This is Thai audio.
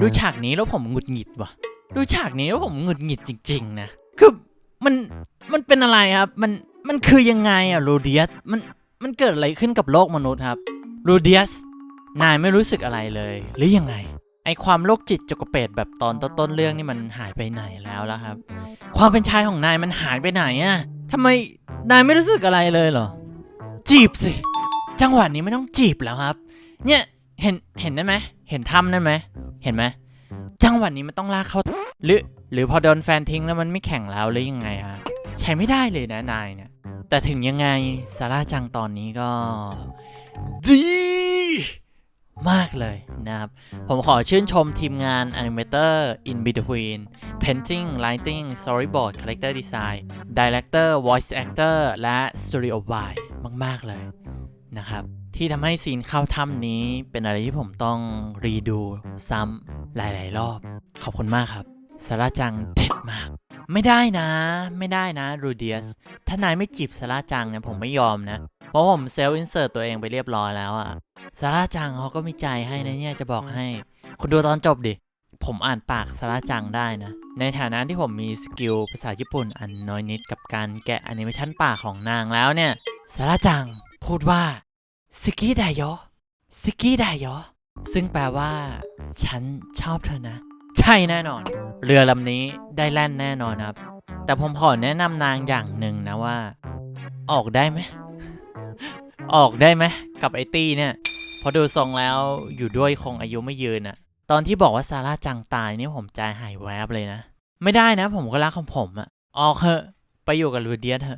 ดูฉากนี้แล้วผมหงุดหงิดว่ะ ดูฉากนี้แล้วผมหงุดหงิดจริง ๆ นะ คือมันมันเป็นอะไรครับ มันมันคือยังไงอะโรเดียส มันมันเกิดอะไรขึ้นกับโลกมนุษย์ครับ โรเดียส นายไม่รู้สึกอะไรเลย หรือยังไง ไอความโรคจิตจกกระเปดแบบตอนต้นๆเรื่องนี่มันหายไปไหนแล้วล่ะครับ ความเป็นชายของนายมันหายไปไหนอะทำไมนายไม่รู้สึกอะไรเลยเหรอ จีบสิ จังหวะนี้ไม่ต้องจีบแล้วครับ เนี่ยเห็นเห็นได้ไหม เห็นถ้ำนั่นไหม เห็นไหม จังหวะนี้มันต้องลากเข้า หรือ หรือพอโดนแฟนทิ้งแล้วมันไม่แข่งแล้วหรือยังไงฮะ ใช้ไม่ได้เลยนะนายเนี่ย แต่ถึงยังไงซาร่าจังตอนนี้ก็ ดีมากเลยนะครับ ผมขอชื่นชมทีมงาน Animator In Between Painting Lighting Storyboard Character Design Director Voice Actor และ Studio Y มาก ๆ เลย นะครับ ที่ทำให้ซีนเข้าถ้ำนี้เป็นอะไรที่ผมต้องรีดูซ้ำหลาย ๆ รอบ ขอบคุณมากครับสาราจังเด็ดมาก ไม่ได้นะ ไม่ได้นะรูเดียสถ้านายไม่จีบสาราจังเนี่ยผมไม่ยอมนะเพราะผมเซลล์อินเสิร์ตตัวเองไปเรียบร้อยแล้วอะสาราจังเขาก็มีใจให้นะเนี่ยจะบอกให้ คุณดูตอนจบดิ ผมอ่านปากสาราจังได้นะ ในฐานะที่ผมมีสกิลภาษาญี่ปุ่นอันน้อยนิดกับการแกะแอนิเมชันปากของนางแล้วเนี่ยสาราจัง พูดว่าสกิไดโยสกิไดโยซึ่งแปลว่า ฉันชอบเธอนะ ใช่แน่นอน เรือลำนี้ได้แล่นแน่นอนครับ แต่ผมขอแนะนำนางอย่างหนึ่งนะว่า ออกได้ไหม ออกได้ไหม กับไอตี้เนี่ยพอดูทรงแล้วอยู่ด้วยคงอายุไม่ยืนอะตอนที่บอกว่าซาร่าจังตายนี่ผมใจหายแวบเลยนะ ไม่ได้นะผมก็รักของผมอะออกเถอะไปอยู่กับลูเดียสเถอะ